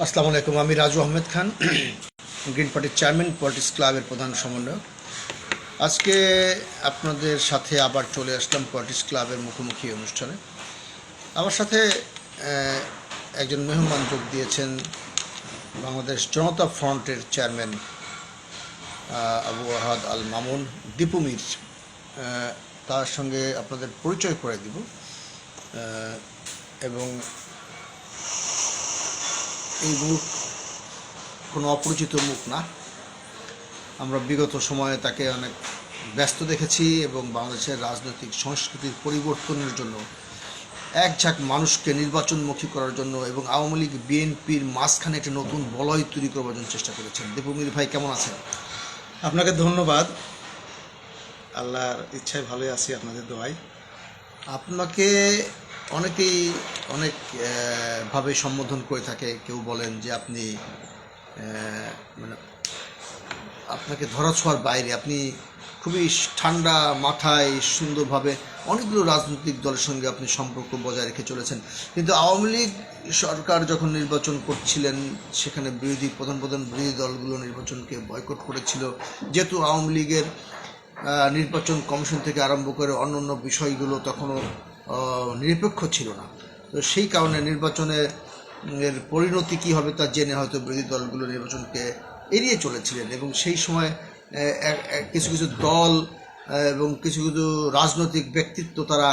আসসালামু আলাইকুম, আমি রাজু আহমেদ খান, গ্রিন পার্টির চেয়ারম্যান, পলিটিক্স ক্লাবের প্রধান সমন্বয়ক। আজকে আপনাদের সাথে আবার চলে আসলাম পলিটিক্স ক্লাবের মুখোমুখি অনুষ্ঠানে। আমার সাথে একজন মেহমান যোগ দিয়েছেন বাংলাদেশ জনতা ফ্রন্টের চেয়ারম্যান আবু আহাদ আল মামুন, দীপু মির। তার সঙ্গে আপনাদের পরিচয় করে দিব। এবং এই মুখ কোনো অপরিচিত মুখ না। আমরা বিগত সময়ে তাকে অনেক ব্যস্ত দেখেছি এবং বাংলাদেশের রাজনৈতিক সংস্কৃতির পরিবর্তনের জন্য এক ঝাঁক মানুষকে নির্বাচনমুখী করার জন্য এবং আওয়ামী লীগ, বিএনপির মাঝখানে একটি নতুন বলয় তৈরি করবার জন্য চেষ্টা করেছেন। দীপমির ভাই, কেমন আছেন? আপনাকে ধন্যবাদ। আল্লাহর ইচ্ছায় ভালোই আছি আপনাদের দোয়াই আপনাকে অনেকেই অনেক আহ, ভাবে সম্বোধন করে থাকে। কেউ বলেন যে আপনি মানে আপনাকে ধরাছোঁয়ার বাইরে। আপনি খুবই ঠান্ডা মাথায় সুন্দরভাবে অনেকগুলো রাজনৈতিক দলের সঙ্গে আপনি সম্পর্ক বজায় রেখে চলেছেন। কিন্তু আওয়ামী লীগ সরকার যখন নির্বাচন করছিলেন সেখানে বিরোধী প্রধান প্রধান বিরোধী দলগুলো নির্বাচনকে বয়কট করেছিল। যেহেতু আওয়ামী লীগের নির্বাচন কমিশন থেকে আরম্ভ করে অন্য অন্য বিষয়গুলো তখনও নিরপেক্ষ ছিল না। তো সেই কারণে নির্বাচনে এর পরিণতি কী হবে তা জেনে হয়তো বিরোধী দলগুলো নির্বাচনকে এড়িয়ে চলেছিলেন এবং সেই সময় কিছু কিছু দল এবং কিছু কিছু রাজনৈতিক ব্যক্তিত্ব তারা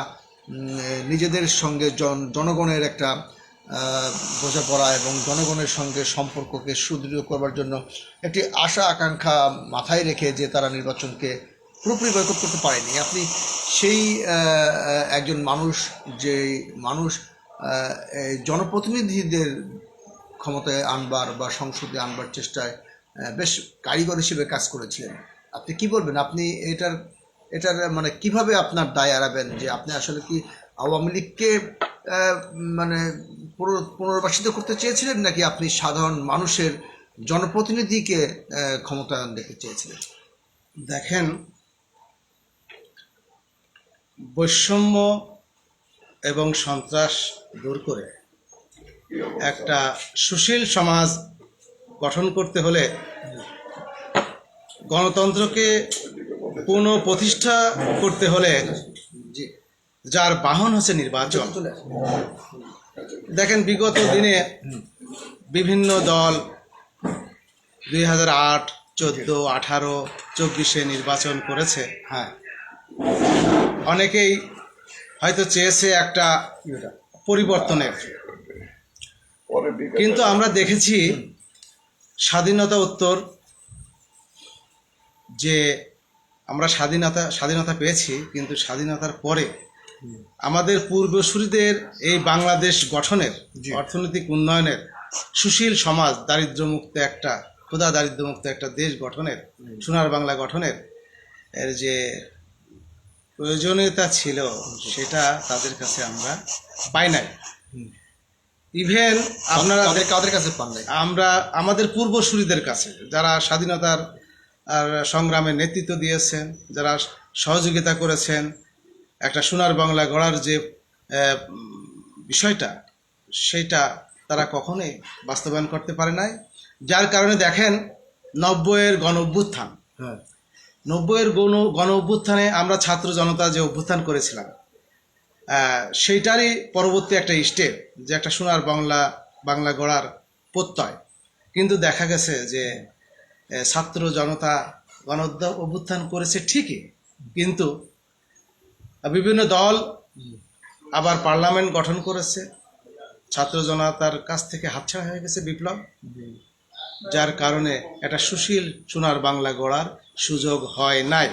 নিজেদের সঙ্গে জন, জনগণের একটা বোঝাপড়া এবং জনগণের সঙ্গে সম্পর্ককে সুদৃঢ় করবার জন্য একটি আশা আকাঙ্ক্ষা মাথায় রেখে যে তারা নির্বাচনকে পুরোপুরি বয়কট করতে পারেনি। আপনি সেই একজন মানুষ, যে মানুষ জনপ্রতিনিধিদের ক্ষমতায় আনবার বা সংসদে আনবার চেষ্টায় বেশ কারিগর হিসেবে কাজ করেছিলেন। আপনি কি বলবেন? আপনি এটার এটার মানে কীভাবে আপনার দায় এড়াবেন যে আপনি আসলে কি আওয়ামী লীগকে মানে পুনর- পুনর্বাসিত করতে চেয়েছিলেন, নাকি আপনি সাধারণ মানুষের জনপ্রতিনিধিকে ক্ষমতায়ন দেখতে চেয়েছিলেন? দেখেন বৈষম্য এবং সন্ত্রাস দূর করে একটা সুশীল সমাজ গঠন করতে হলে গণতন্ত্রকে পুনঃ প্রতিষ্ঠা করতে হলে যার বাহন হচ্ছে নির্বাচন। দেখেন বিগত দিনে বিভিন্ন দল দুই হাজার আট চোদ্দ আঠারো চব্বিশে নির্বাচন করেছে। হ্যাঁ। অনেকেই হয়তো চেয়েছে একটা পরিবর্তনের কিন্তু আমরা দেখেছি স্বাধীনতা উত্তর যে আমরা স্বাধীনতা স্বাধীনতা পেয়েছি কিন্তু স্বাধীনতার পরে আমাদের পূর্বসূরিদের এই বাংলাদেশ গঠনের। অর্থনৈতিক উন্নয়নের সুশীল সমাজ দারিদ্র্যমুক্ত একটা ক্ষুধা দারিদ্র্যমুক্ত একটা দেশ গঠনের সোনার বাংলা গঠনের এর যে প্রয়োজনীয়তা ছিল সেটা তাদের কাছে আমরা পাই নাই। ইভেন আপনারা কাদের কাছে পান নাই। আমরা আমাদের পূর্বসূরিদের কাছে যারা স্বাধীনতার আর সংগ্রামে নেতৃত্ব দিয়েছেন যারা সহযোগিতা করেছেন একটা সোনার বাংলা গড়ার যে বিষয়টা সেইটা তারা কখনোই বাস্তবায়ন করতে পারে নাই। যার কারণে দেখেন নব্বইয়ের গণ অভ্যুত্থান হ্যাঁ। নব্বইয়ের গণ গণ অভ্যুত্থানে আমরা ছাত্র জনতা যে অভ্যুত্থান করেছিলাম সেইটারই পরবর্তী একটা স্টেপ যে একটা সোনার বাংলা বাংলা গড়ার প্রত্যয়। কিন্তু দেখা গেছে যে ছাত্র জনতা গণ অভ্যুত্থান করেছে ঠিকই, কিন্তু বিভিন্ন দল আবার পার্লামেন্ট গঠন করেছে। ছাত্র জনতার কাছ থেকে হাতছাড়া হয়ে গেছে বিপ্লব, যার কারণে একটা সুশীল সোনার বাংলা গড়ার সুযোগ হয় নাই।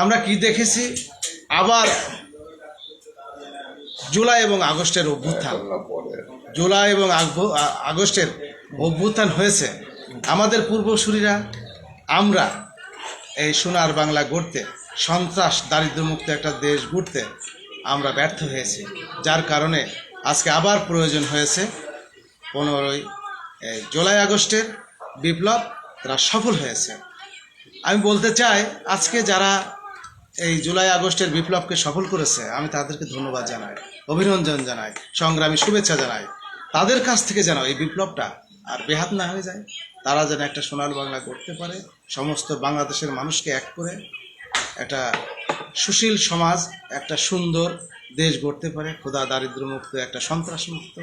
আমরা কি দেখেছি? আবার জুলাই এবং আগস্টের অভ্যুত্থান। জুলাই এবং আগস্টের অভ্যুত্থান হয়েছে। আমাদের পূর্বসূরীরা, আমরা এই সোনার বাংলা গড়তে, সন্ত্রাস, দারিদ্র্যমুক্ত একটা দেশ গড়তে আমরা ব্যর্থ হয়েছি। যার কারণে আজকে আবার প্রয়োজন হয়েছে পনেরোই জুলাই, আগস্টের বিপ্লব তারা সফল হয়েছে। আমি বলতে চাই, আজকে যারা এই জুলাই আগস্টের বিপ্লবকে সফল করেছে, আমি তাদেরকে ধন্যবাদ জানাই, অভিনন্দন জানাই, সংগ্রামী শুভেচ্ছা জানাই। তাদের কাছ থেকে যেন এই বিপ্লবটা আর বেহাত না হয়ে যায়, তারা যেন একটা সোনার বাংলা করতে পারে, সমস্ত বাংলাদেশের মানুষকে এক করে একটা সুশীল সমাজ, একটা সুন্দর দেশ গড়তে পারে ক্ষুধা দারিদ্র মুক্ত একটা সন্ত্রাস মুক্ত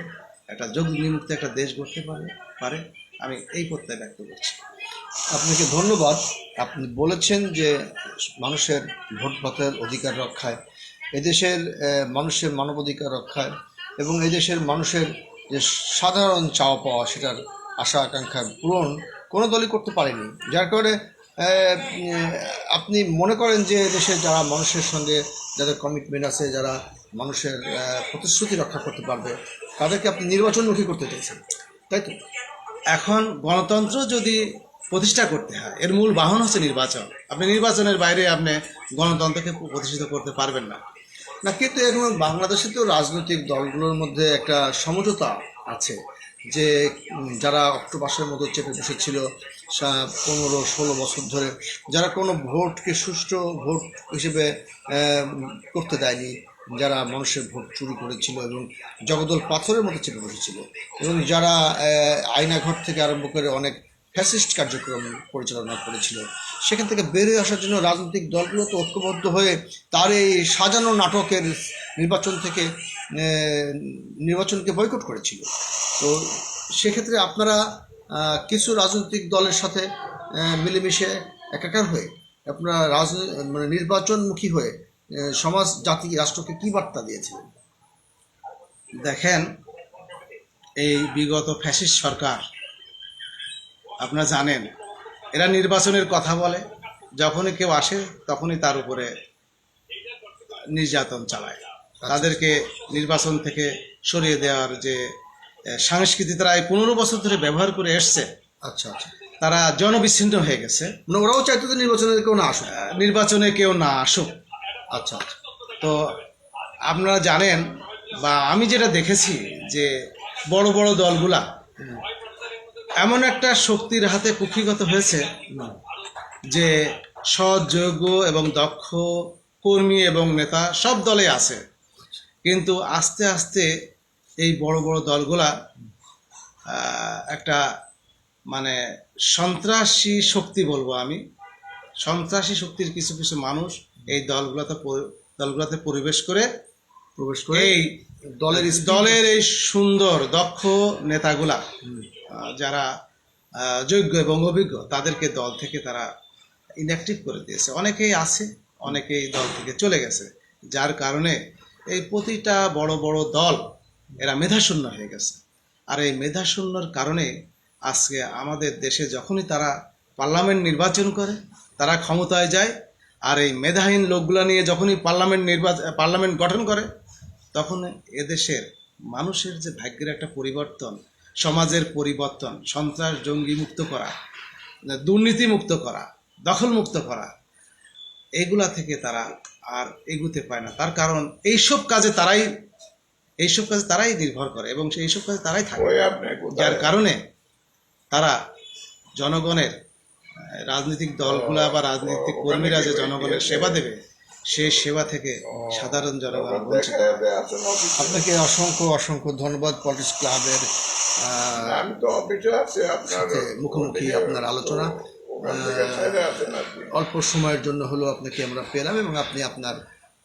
একটা যোগনিমুক্ত একটা দেশ গড়তে পারে পারে। আমি এই প্রত্যয় ব্যক্ত করছি। আপনাকে ধন্যবাদ। আপনি বলেছেন যে মানুষের ভোট ভাতের অধিকার রক্ষায়, এদেশের মানুষের মানবাধিকার রক্ষায় এবং এদেশের মানুষের যে সাধারণ চাওয়া পাওয়া সেটার আশা আকাঙ্ক্ষা পূরণ কোনো দলই করতে পারেনি। যার কারণে আপনি মনে করেন যে দেশের যারা মানুষের সঙ্গে যাদের কমিটমেন্ট আছে, যারা মানুষের প্রতিশ্রুতি রক্ষা করতে পারবে, তাদেরকে আপনি নির্বাচনমুখী করতে চাইছেন, তাই তো? এখন গণতন্ত্র যদি প্রতিষ্ঠা করতে হয়। এর মূল বাহন হচ্ছে নির্বাচন। আপনি নির্বাচনের বাইরে আপনি গণতন্ত্রকে প্রতিষ্ঠিত করতে পারবেন না। না, কিন্তু এখন বাংলাদেশে তো রাজনৈতিক দলগুলোর মধ্যে একটা সমঝোতা আছে যে যারা অক্টোপাসের মতো চেপে বসেছিল পনেরো, ষোলো বছর ধরে, যারা কোনো ভোটকে সুষ্ঠু ভোট হিসেবে করতে দেয়নি, যারা মানুষের ভোট চুরি করেছিল এবং জগদল পাথরের মতো চেপে বসেছিল এবং যারা আয়নাঘর থেকে আরম্ভ করে অনেক ফ্যাসিস্ট কার্যক্রম পরিচালনা করেছিল। সেখান থেকে বেরিয়ে আসার জন্য রাজনৈতিক দলগুলো তো ঐক্যবদ্ধ হয়ে তার এই সাজানো নাটকের নির্বাচন থেকে নির্বাচনকে বয়কট করেছিল। তো সেক্ষেত্রে আপনারা কিছু রাজনৈতিক দলের সাথে মিলেমিশে একাকার হয়ে আপনারা রাজ মানে নির্বাচনমুখী হয়ে সমাজ, জাতি, রাষ্ট্রকে কী বার্তা দিয়েছিলেন? দেখেন, এই বিগত ফ্যাসিস্ট সরকার আপনারা জানেন এরা নির্বাচনের কথা বলে। যখনই কেউ আসে তখনই তার উপরে নির্যাতন চালায়। তাদেরকে নির্বাচন থেকে সরিয়ে দেওয়ার যে সংস্কৃতি তারা এই পনেরো বছর ধরে ব্যবহার করে এসছে আচ্ছা আচ্ছা। তারা জনবিচ্ছিন্ন হয়ে গেছে। মানে ওরাও চাইতো যে নির্বাচনে কেউ না আসুক। নির্বাচনে কেউ না আসুক। আচ্ছা আচ্ছা। তো আপনারা জানেন বা আমি যেটা দেখেছি যে বড় বড় দলগুলা এমন একটা শক্তির হাতে কুক্ষিগত হয়েছে যে সৎ যোগ্য এবং দক্ষ কর্মী এবং নেতা সব দলে আছে। কিন্তু আস্তে আস্তে এই বড় বড় দলগুলা একটা মানে সন্ত্রাসী শক্তি বলব আমি সন্ত্রাসী শক্তির কিছু কিছু মানুষ এই দলগুলোতে দলগুলোতে পরিবেশ করে প্রবেশ করে এই দলের দলের এই সুন্দর, দক্ষ নেতাগুলা যারা যোগ্য এবং অভিজ্ঞ, তাদেরকে দল থেকে তারা ইনঅ্যাক্টিভ করে দিয়েছে। অনেকেই আছে, অনেকেই দল থেকে চলে গেছে, যার কারণে এই প্রতিটা বড় বড় দল এরা মেধাশূন্য হয়ে গেছে। আর এই মেধাশূন্যর কারণে আজকে আমাদের দেশে যখনই তারা পার্লামেন্ট নির্বাচন করে, তারা ক্ষমতায় যায়, আর এই মেধাহীন লোকগুলা নিয়ে যখনই পার্লামেন্ট নির্বাচন পার্লামেন্ট গঠন করে তখন এদেশের মানুষের যে ভাগ্যের একটা পরিবর্তন সমাজের পরিবর্তন সন্ত্রাস জঙ্গি মুক্ত করা দুর্নীতি মুক্ত করা দখল মুক্ত করা এগুলা থেকে তারা আর এগুতে পায় না। তার কারণ এইসব কাজে তারাই এইসব কাজে তারাই নির্ভর করে এবং এইসব কাজে তারাই থাকে। যার কারণে তারা জনগণের রাজনৈতিক দলগুলা বা রাজনৈতিক কর্মীরা যে জনগণের সেবা দেবে সেই সেবা থেকে সাধারণ জনগণ বঞ্চিত। আপনাকে অসংখ্য অসংখ্য ধন্যবাদ পলিটিক্স ক্লাবের মুখোমুখি আপনার আলোচনা অল্প সময়ের জন্য হলেও আপনাকে আমরা পেলাম এবং আপনি আপনার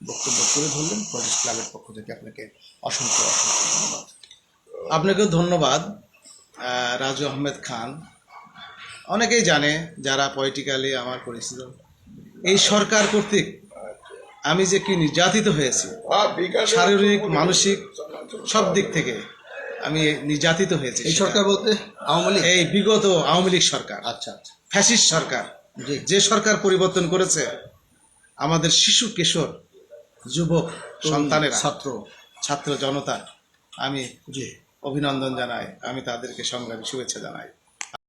বক্তব্য তুলে ধরলেন। পলিটিক্স ক্লাবের পক্ষ থেকে আপনাকে অসংখ্য অসংখ্য ধন্যবাদ। আপনাকেও ধন্যবাদ রাজু আহমেদ খান। অনেকেই জানে যারা পলিটিক্যালি আমার পরিচিত। এই সরকার কর্তৃক আমি যে কি নির্যাতিত হয়েছি হ্যাঁ, শারীরিক মানসিক সব দিক থেকে আমি নির্যাতিত হয়েছি এই সরকার বলতে আওয়ামী লীগ? এই বিগত আওয়ামী লীগ সরকার। আচ্ছা আচ্ছা। ফ্যাসিস্ট সরকার। যে সরকার পরিবর্তন করেছে আমাদের শিশু কিশোর যুবক সন্তানের ছাত্র। ছাত্র জনতা আমি অভিনন্দন জানাই। আমি তাদেরকে সংগ্রামী শুভেচ্ছা জানাই।